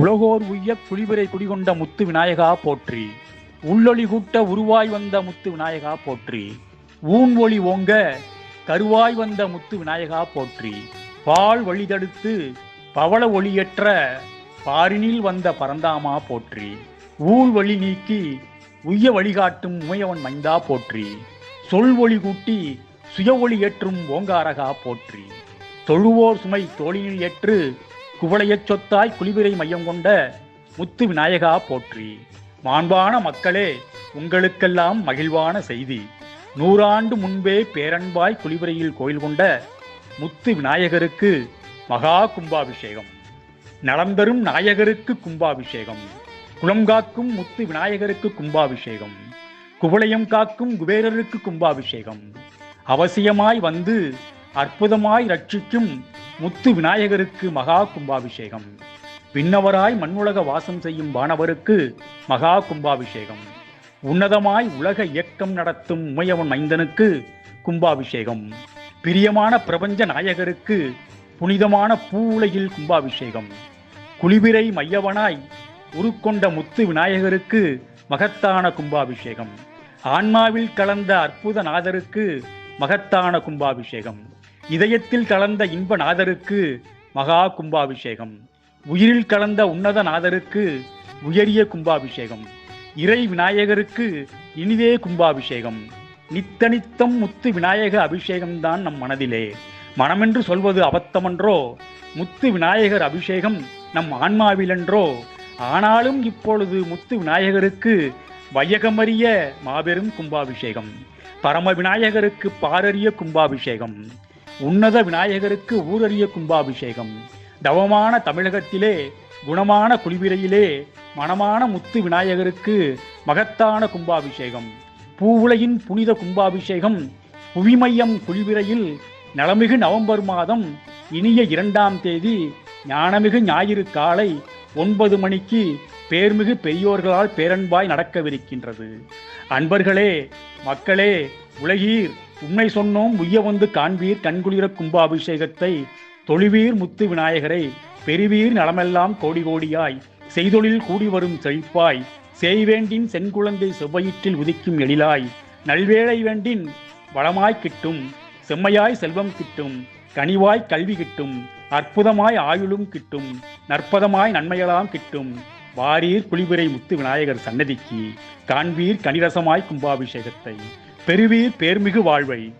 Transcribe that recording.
உலகோர் உய்ய குளிபிறை குடிகொண்ட முத்து விநாயகா போற்றி. உள்ளொளி கூட்ட உருவாய் வந்த முத்து விநாயகா போற்றி. ஊன் ஒளி ஓங்க கருவாய் வந்த முத்து விநாயகா போற்றி. பால் வழிதடுத்து பவள ஒளியற்ற பாரினில் வந்த பரந்தாமா போற்றி. ஊழ் வழி நீக்கி உய்ய வழிகாட்டும் உமையவன் மைந்தா போற்றி. சொல் ஒளி கூட்டி சுய ஒளி ஏற்றும் ஓங்காரகா போற்றி. தொழுவோர் சுமை தோளினில் ஏற்று குவளையச் சொத்தாய் குளிவிரை மையம் கொண்ட முத்து விநாயகா போற்றி. மாண்பான மக்களே உங்களுக்கெல்லாம் மகிழ்வான செய்தி. நூறாண்டு முன்பே பேரன்பாய் குளிவிரையில் கோயில் கொண்ட முத்து விநாயகருக்கு மகா கும்பாபிஷேகம். நலம் தரும் நாயகருக்கு கும்பாபிஷேகம். குளம் காக்கும் முத்து விநாயகருக்கு கும்பாபிஷேகம். குவளையம் காக்கும் குபேரருக்கு கும்பாபிஷேகம். அவசியமாய் வந்து அற்புதமாய் ரட்சிக்கும் முத்து விநாயகருக்கு மகா கும்பாபிஷேகம். விண்ணவராய் மண்ணுலக வாசம் செய்யும் வானவருக்கு மகா கும்பாபிஷேகம். உன்னதமாய் உலக இயக்கம் நடத்தும் உமையவன் மைந்தனுக்கு கும்பாபிஷேகம். பிரியமான பிரபஞ்ச நாயகருக்கு புனிதமான பூ உலகில் கும்பாபிஷேகம். குளிபிரை மையவனாய் உருக்கொண்ட முத்து விநாயகருக்கு மகத்தான கும்பாபிஷேகம். ஆன்மாவில் கலந்த அற்புத நாதருக்கு மகத்தான கும்பாபிஷேகம். இதயத்தில் கலந்த இன்ப நாதருக்கு மகா கும்பாபிஷேகம். உயிரில் கலந்த உன்னத நாதருக்கு உயரிய கும்பாபிஷேகம். இறை விநாயகருக்கு இனிதே கும்பாபிஷேகம். நித்தனித்தம் முத்து விநாயக அபிஷேகம்தான் நம் மனதிலே. மனமென்று சொல்வது அபத்தமன்றோ? முத்து விநாயகர் அபிஷேகம் நம் ஆன்மாவிலன்றோ? ஆனாலும் இப்பொழுது முத்து விநாயகருக்கு வையகமறிய மாபெரும் கும்பாபிஷேகம். பரம விநாயகருக்கு பாரறிய கும்பாபிஷேகம். உன்னத விநாயகருக்கு ஊரறிய கும்பாபிஷேகம். தவமான தமிழகத்திலே குணமான குளிவிரையிலே மணமான முத்து விநாயகருக்கு மகத்தான கும்பாபிஷேகம். பூவுலகின் புனித கும்பாபிஷேகம் புவிமையம் குளிவிரையில் நலமிகு நவம்பர் மாதம் இனிய இரண்டாம் தேதி ஞானமிகு ஞாயிறு காலை ஒன்பது மணிக்கு பேர்மிகு பெரியோர்களால் பேரன்பாய் நடக்கவிருக்கின்றது. அன்பர்களே மக்களே உலகீர் உண்மை சொன்னோம் உய்ய வந்து காண்பீர் கண்குளிர கும்பாபிஷேகத்தை. தொழுவீர் முத்து விநாயகரை பெருவீர் நலமெல்லாம் கோடி கோடியாய். செய்தொழில் கூடி வரும் செழிப்பாய். செய்வேண்டின் செங்குழந்தை செவ்வயிற்றில் உதிக்கும் எழிலாய். நல்வேளை வேண்டின் வளமாய் கிட்டும் செம்மையாய் செல்வம் கிட்டும் கனிவாய் கல்வி கிட்டும் அற்புதமாய் ஆயுளும் கிட்டும் நற்பதமாய் நன்மையெல்லாம் கிட்டும். வாரீர் குளிபுரை முத்து விநாயகர் சன்னதிக்கு காண்பீர் கனிரசமாய் கும்பாபிஷேகத்தை. பெருவீர் பேர்மிகு வாழ்வை.